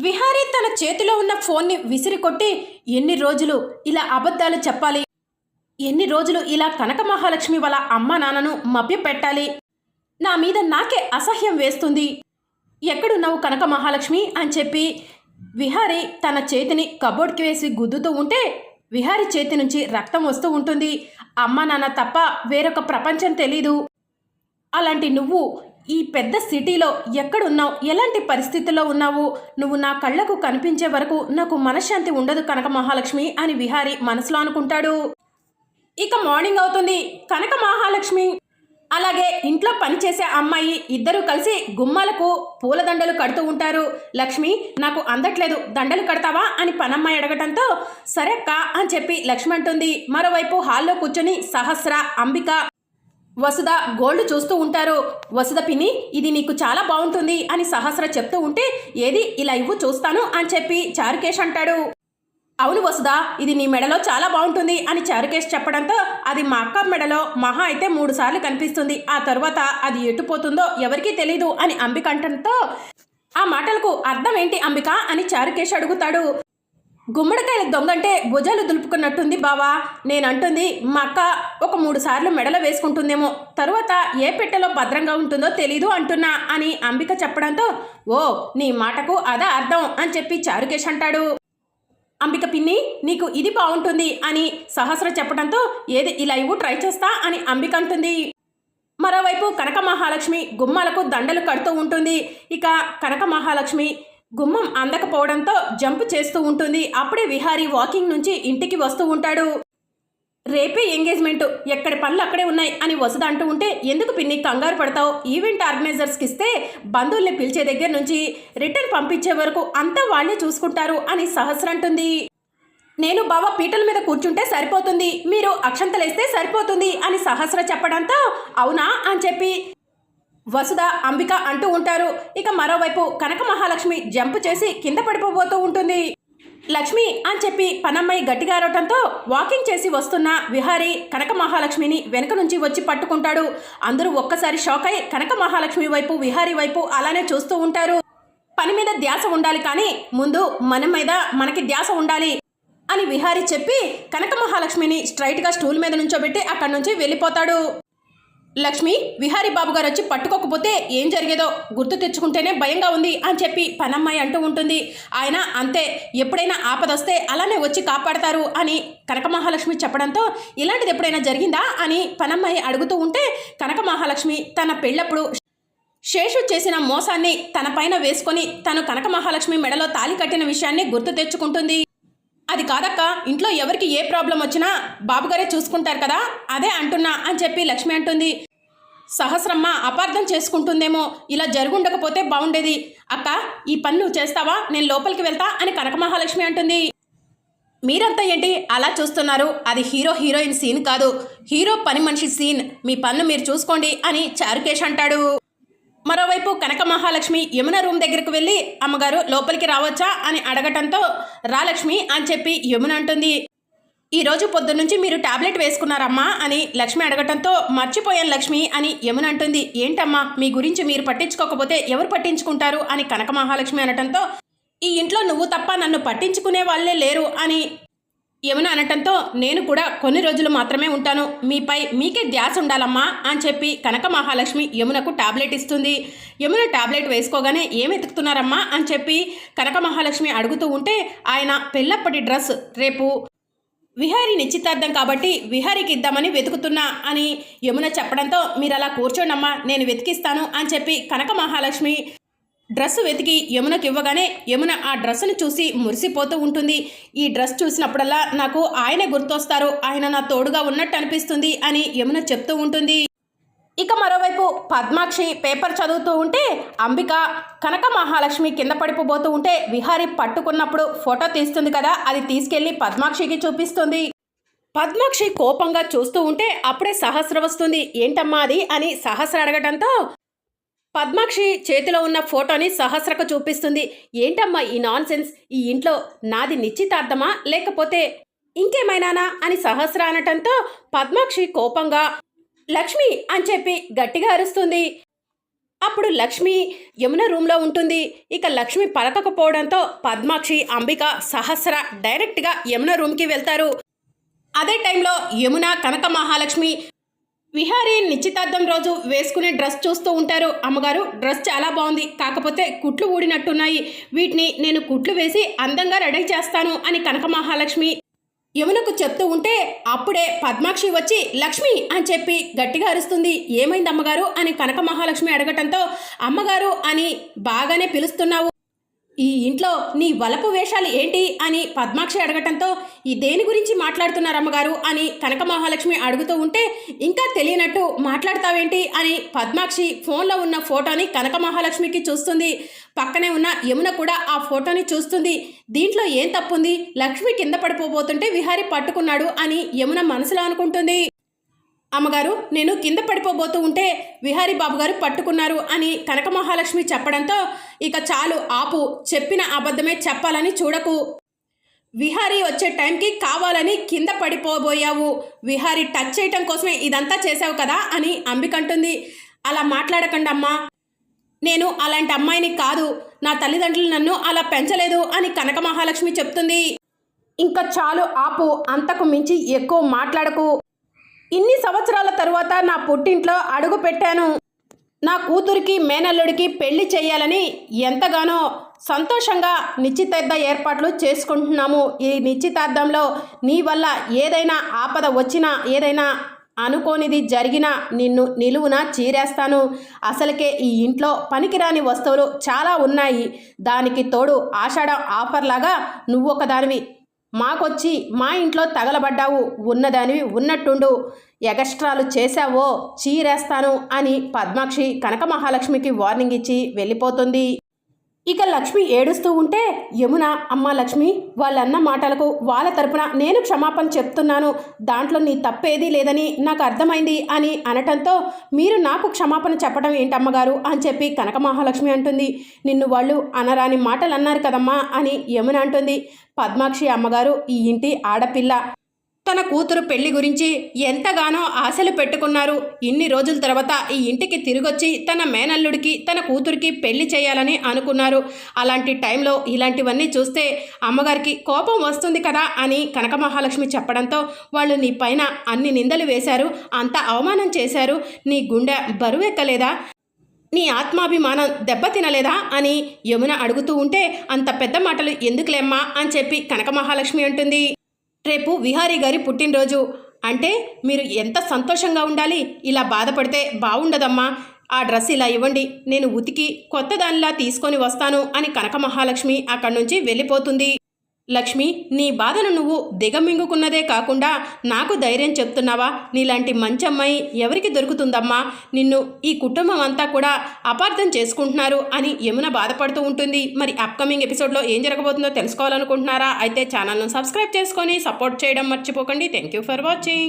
విహారీ తన చేతిలో ఉన్న ఫోన్ని విసిరి కొట్టి ఎన్ని రోజులు ఇలా అబద్ధాలు చెప్పాలి? ఎన్ని రోజులు ఇలా కనక మహాలక్ష్మి వాళ్ళ అమ్మ నాన్నను మభ్యపెట్టాలి? నా మీద నాకే అసహ్యం వేస్తుంది. ఎక్కడున్నావు కనక మహాలక్ష్మి? అని చెప్పి విహారి తన చేతిని కబోర్డ్కి వేసి గుద్దుతూ ఉంటే విహారి చేతి నుంచి రక్తం వస్తూ ఉంటుంది. అమ్మ నాన్న తప్ప వేరొక ప్రపంచం తెలీదు. అలాంటి నువ్వు ఈ పెద్ద సిటీలో ఎక్కడున్నావు? ఎలాంటి పరిస్థితుల్లో ఉన్నావు? నువ్వు నా కళ్ళకు కనిపించే వరకు నాకు మనశ్శాంతి ఉండదు కనక మహాలక్ష్మి అని విహారి మనసులో అనుకుంటాడు. ఇక మార్నింగ్ అవుతుంది. కనక మహాలక్ష్మి. అలాగే ఇంట్లో పనిచేసే అమ్మాయి ఇద్దరూ కలిసి గుమ్మాలకు పూలదండలు కడుతూ ఉంటారు. లక్ష్మి నాకు అందట్లేదు. దండలు కడతావా? అని పనమ్మాయి అడగటంతో సరే అక్క అని చెప్పి లక్ష్మి అంటుంది. మరోవైపు హాల్లో కూర్చొని సహస్ర అంబిక వసుధ గోల్డ్ చూస్తూ ఉంటారు. వసుధ పిన్ని ఇది నీకు చాలా బాగుంటుంది అని సహస్ర చెప్తూ ఉంటే ఏది ఇలా ఇవ్వు చూస్తాను అని చెప్పి చారుకేష్ అంటాడు. అవును వసుధ ఇది నీ మెడలో చాలా బాగుంటుంది అని చారుకేష్ చెప్పడంతో అది మా అక్క మెడలో మహా అయితే మూడు సార్లు కనిపిస్తుంది. ఆ తర్వాత అది ఎటుపోతుందో ఎవరికీ తెలీదు అని అంబిక అంటంతో ఆ మాటలకు అర్థం ఏంటి అంబిక అని చారుకేష్ అడుగుతాడు. గుమ్మడికాయల దొంగంటే భుజాలు దులుపుకున్నట్టుంది బావా. నేనంటుంది మా అక్క ఒక మూడు సార్లు మెడలో వేసుకుంటుందేమో. తరువాత ఏ పెట్టెలో భద్రంగా ఉంటుందో తెలీదు అంటున్నా అని అంబిక చెప్పడంతో ఓ నీ మాటకు అదా అర్థం అని చెప్పి చారుకేష్ అంటాడు. అంబిక పిన్ని నీకు ఇది బాగుంటుంది అని సహస్ర చెప్పడంతో ఏది ఇలా ఇవ్వు ట్రై చేస్తా అని అంబిక అంటుంది. మరోవైపు కనక మహాలక్ష్మి గుమ్మాలకు దండలు కడుతూ ఉంటుంది. ఇక కనక మహాలక్ష్మి గుమ్మం అందకపోవడంతో జంప్ చేస్తూ ఉంటుంది. అప్పుడే విహారీ వాకింగ్ నుంచి ఇంటికి వస్తూ ఉంటాడు. రేపే ఎంగేజ్మెంట్. ఎక్కడ పనులు అక్కడే ఉన్నాయి అని వసద అంటూ ఉంటే ఎందుకు పిన్ని కంగారు పడతావు? ఈవెంట్ ఆర్గనైజర్స్కి ఇస్తే బంధువుల్ని పిలిచే దగ్గర నుంచి రిటర్న్ పంపించే వరకు అంతా వాళ్ళే చూసుకుంటారు అని సహస్రంటుంది నేను బావ పీటల మీద కూర్చుంటే సరిపోతుంది. మీరు అక్షంతలేస్తే సరిపోతుంది అని సహస్ర చెప్పడంతో అవునా? అని చెప్పి వసుధ అంబిక అంటూ ఉంటారు. ఇక మరోవైపు కనక మహాలక్ష్మి జంప్ చేసి కింద పడిపోబోతూ ఉంటుంది. లక్ష్మి అని చెప్పి పనమ్మాయి గట్టిగా అరవటంతో వాకింగ్ చేసి వస్తున్న విహారీ కనక మహాలక్ష్మిని వెనక నుంచి వచ్చి పట్టుకుంటాడు. అందరూ ఒక్కసారి షాక్ అయి కనక మహాలక్ష్మి వైపు విహారీ వైపు అలానే చూస్తూ ఉంటారు. పని మీద ధ్యాస ఉండాలి కానీ ముందు మన మీద మనకి ధ్యాస ఉండాలి అని విహారీ చెప్పి కనక మహాలక్ష్మిని స్ట్రైట్గా స్టూల్ మీద నుంచోబెట్టి అక్కడి నుంచి వెళ్ళిపోతాడు. లక్ష్మి విహారీ బాబు గారు వచ్చి పట్టుకోకపోతే ఏం జరిగేదో గుర్తు తెచ్చుకుంటేనే భయంగా ఉంది అని చెప్పి పనమ్మాయి అంటూ ఉంటుంది. ఆయన అంతే ఎప్పుడైనా ఆపదొస్తే అలానే వచ్చి కాపాడతారు అని కనక మహాలక్ష్మి చెప్పడంతో ఇలాంటిది ఎప్పుడైనా జరిగిందా అని పనమ్మాయి అడుగుతూ ఉంటే కనక మహాలక్ష్మి తన పెళ్ళప్పుడు శేషు చేసిన మోసాన్ని తన పైన వేసుకొని తను కనక మహాలక్ష్మి మెడలో తాలి కట్టిన విషయాన్ని గుర్తు తెచ్చుకుంటుంది. అది కాదక్క ఇంట్లో ఎవరికి ఏ ప్రాబ్లం వచ్చినా బాబుగారే చూసుకుంటారు కదా అదే అంటున్నా అని చెప్పి లక్ష్మి అంటుంది. సహస్రమ్మ అపార్థం చేసుకుంటుందేమో ఇలా జరుగుండకపోతే బాగుండేది అక్క ఈ పని నువ్వు చేస్తావా నేను లోపలికి వెళ్తా అని కనక మహాలక్ష్మి అంటుంది. మీరంతా ఏంటి అలా చూస్తున్నారు? అది హీరో హీరోయిన్ సీన్ కాదు. హీరో పని మనిషి సీన్. మీ పన్ను మీరు చూసుకోండి అని చారుకేష్ అంటాడు. మరోవైపు కనక మహాలక్ష్మి యమున రూమ్ దగ్గరకు వెళ్ళి అమ్మగారు లోపలికి రావచ్చా? అని అడగటంతో రాలక్ష్మి అని చెప్పి యమున అంటుంది. ఈరోజు పొద్దున్నుంచి మీరు టాబ్లెట్ వేసుకున్నారమ్మా అని లక్ష్మి అడగటంతో మర్చిపోయాను లక్ష్మి అని యమున అంటుంది. ఏంటమ్మా మీ గురించి మీరు పట్టించుకోకపోతే ఎవరు పట్టించుకుంటారు? అని కనక మహాలక్ష్మి అనటంతో ఈ ఇంట్లో నువ్వు తప్ప నన్ను పట్టించుకునే వాళ్ళే లేరు అని యమున అనటంతో నేను కూడా కొన్ని రోజులు మాత్రమే ఉంటాను. మీపై మీకే ధ్యాస ఉండాలమ్మా అని చెప్పి కనక మహాలక్ష్మి యమునకు టాబ్లెట్ ఇస్తుంది. యమున టాబ్లెట్ వేసుకోగానే ఏం ఎతుకుతున్నారమ్మా అని చెప్పి కనక మహాలక్ష్మి అడుగుతూ ఉంటే ఆయన పెళ్ళప్పటి డ్రెస్ రేపు విహారీ నిశ్చితార్థం కాబట్టి విహారీకి ఇద్దామని వెతుకుతున్నా అని యమున చెప్పడంతో మీరు అలా కూర్చోండమ్మా నేను వెతికిస్తాను అని చెప్పి కనక మహాలక్ష్మి డ్రెస్ వెతికి యమునకి ఇవ్వగానే యమున ఆ డ్రెస్సును చూసి మురిసిపోతూ ఉంటుంది. ఈ డ్రెస్ చూసినప్పుడల్లా నాకు ఆయనే గుర్తొస్తారు. ఆయన నా తోడుగా ఉన్నట్టు అనిపిస్తుంది అని యమున చెప్తూ ఉంటుంది. ఇక మరోవైపు పద్మాక్షి పేపర్ చదువుతూ ఉంటే అంబిక కనక మహాలక్ష్మి కింద పడిపోబోతూ ఉంటే విహారి పట్టుకున్నప్పుడు ఫోటో తీస్తుంది కదా అది తీసుకెళ్ళి పద్మాక్షికి చూపిస్తుంది. పద్మాక్షి కోపంగా చూస్తూ ఉంటే అప్పుడే సహస్ర వస్తుంది. ఏంటమ్మా అది అని సహస్ర అడగటంతో పద్మాక్షి చేతిలో ఉన్న ఫోటోని సహస్రకు చూపిస్తుంది. ఏంటమ్మా ఈ నాన్ ఈ ఇంట్లో నాది నిశ్చితార్థమా? లేకపోతే ఇంకేమైనానా? అని సహస్ర అనటంతో పద్మాక్షి కోపంగా లక్ష్మి అని చెప్పి గట్టిగా అరుస్తుంది. అప్పుడు లక్ష్మి యమున రూమ్లో ఉంటుంది. ఇక లక్ష్మి పలకకపోవడంతో పద్మాక్షి అంబిక సహస్ర డైరెక్ట్గా యమున రూమ్కి వెళ్తారు. అదే టైంలో యమున కనక మహాలక్ష్మి విహారీ నిశ్చితార్థం రోజు వేసుకునే డ్రెస్ చూస్తూ ఉంటారు. అమ్మగారు డ్రెస్ చాలా బాగుంది. కాకపోతే కుట్లు ఊడినట్టున్నాయి. వీటిని నేను కుట్లు వేసి అందంగా రెడీ చేస్తాను అని కనక మహాలక్ష్మి యమునకు చెప్తూ ఉంటే అప్పుడే పద్మాక్షి వచ్చి లక్ష్మి అని చెప్పి గట్టిగా అరుస్తుంది. ఏమైంది అమ్మగారు అని కనక మహాలక్ష్మి అడగటంతో అమ్మగారు అని బాగానే పిలుస్తున్నావు. ఈ ఇంట్లో నీ వలపు వేషాలు ఏంటి అని పద్మాక్షి అడగటంతో ఈ దేని గురించి మాట్లాడుతున్నారమ్మగారు అని కనక మహాలక్ష్మి అడుగుతూ ఉంటే ఇంకా తెలియనట్టు మాట్లాడతావేంటి అని పద్మాక్షి ఫోన్లో ఉన్న ఫోటోని కనక మహాలక్ష్మికి చూస్తుంది. పక్కనే ఉన్న యమున కూడా ఆ ఫోటోని చూస్తుంది. దీంట్లో ఏం తప్పుంది? లక్ష్మి కింద పడిపోబోతుంటే విహారి పట్టుకున్నాడు అని యమున మనసులో అనుకుంటుంది. అమ్మగారు నేను కింద పడిపోబోతూ ఉంటే విహారీ బాబు గారు పట్టుకున్నారు అని కనక మహాలక్ష్మి చెప్పడంతో ఇక చాలు ఆపు చెప్పిన అబద్ధమే చెప్పాలని చూడకు. విహారీ వచ్చే టైంకి కావాలని కింద పడిపోబోయావు. విహారీ టచ్ చేయటం కోసమే ఇదంతా చేసావు కదా అని అంబికంటుంది. అలా మాట్లాడకండి అమ్మా నేను అలాంటి అమ్మాయిని కాదు. నా తల్లిదండ్రులు నన్ను అలా పెంచలేదు అని కనక మహాలక్ష్మి చెప్తుంది. ఇంకా చాలు ఆపు అంతకు మించి ఎక్కువ మాట్లాడకు. ఇన్ని సంవత్సరాల తరువాత నా పుట్టింట్లో అడుగు పెట్టాను. నా కూతురికి మేనల్లుడికి పెళ్ళి చేయాలని ఎంతగానో సంతోషంగా నిశ్చితార్థ ఏర్పాట్లు చేసుకుంటున్నాము. ఈ నిశ్చితార్థంలో నీ వల్ల ఏదైనా ఆపద వచ్చినా ఏదైనా అనుకోనిది జరిగినా నిన్ను నిలువున చీరేస్తాను. అసలుకే ఈ ఇంట్లో పనికిరాని వస్తువులు చాలా ఉన్నాయి. దానికి తోడు ఆషాఢం ఆఫర్లాగా నువ్వు ఒకదానివి మాకొచ్చి మా ఇంట్లో తగలబడ్డావు ఉన్నదానివి ఉన్నట్టుండు. ఎగస్ట్రాలు చేశావో చీరేస్తాను అని పద్మాక్షి కనక మహాలక్ష్మికి వార్నింగ్ ఇచ్చి వెళ్ళిపోతుంది. ఇక లక్ష్మి ఏడుస్తూ ఉంటే యమున అమ్మ లక్ష్మి వాళ్ళన్న మాటలకు వాళ్ళ తరపున నేను క్షమాపణ చెప్తున్నాను. దాంట్లో నీ తప్పేదీ లేదని నాకు అర్థమైంది అని అనటంతో మీరు నాకు క్షమాపణ చెప్పడం ఏంటమ్మగారు అని చెప్పి కనక మహాలక్ష్మి అంటుంది. నిన్ను వాళ్ళు అనరాని మాటలు అన్నారు కదమ్మా అని యమున అంటుంది. పద్మాక్షి అమ్మగారు ఈ ఇంటి ఆడపిల్ల. తన కూతురు పెళ్ళి గురించి ఎంతగానో ఆశలు పెట్టుకున్నారు. ఇన్ని రోజుల తర్వాత ఈ ఇంటికి తిరిగొచ్చి తన మేనల్లుడికి తన కూతురికి పెళ్ళి చేయాలని అనుకున్నారు. అలాంటి టైంలో ఇలాంటివన్నీ చూస్తే అమ్మగారికి కోపం వస్తుంది కదా అని కనక మహాలక్ష్మి చెప్పడంతో వాళ్ళు నీ పైన అన్ని నిందలు వేశారు అంత అవమానం చేశారు నీ గుండె బరువెక్కలేదా? నీ ఆత్మాభిమానం దెబ్బతినలేదా? అని యమున అడుగుతూ ఉంటే అంత పెద్ద మాటలు ఎందుకులేమ్మా అని చెప్పి కనక మహాలక్ష్మి అంటుంది. రేపు విహారీ గారి పుట్టినరోజు. అంటే మీరు ఎంత సంతోషంగా ఉండాలి? ఇలా బాధపడితే బాగుండదమ్మా ఆ డ్రెస్ ఇలా ఇవ్వండి. నేను ఉతికి కొత్త దానిలా తీసుకొని వస్తాను అని కనక మహాలక్ష్మి అక్కడి నుంచి వెళ్ళిపోతుంది. లక్ష్మి నీ బాధను నువ్వు దిగమింగుకున్నదే కాకుండా నాకు ధైర్యం చెప్తున్నావా? నీలాంటి మంచి అమ్మాయి ఎవరికి దొరుకుతుందమ్మా? నిన్ను ఈ కుటుంబం అంతా కూడా అపార్థం చేసుకుంటున్నారు అని యమున బాధపడుతూ ఉంటుంది. మరి అప్కమింగ్ ఎపిసోడ్లో ఏం జరగబోతుందో తెలుసుకోవాలనుకుంటున్నారా? అయితే ఛానల్ను సబ్స్క్రైబ్ చేసుకొని సపోర్ట్ చేయడం మర్చిపోకండి. Thank you for watching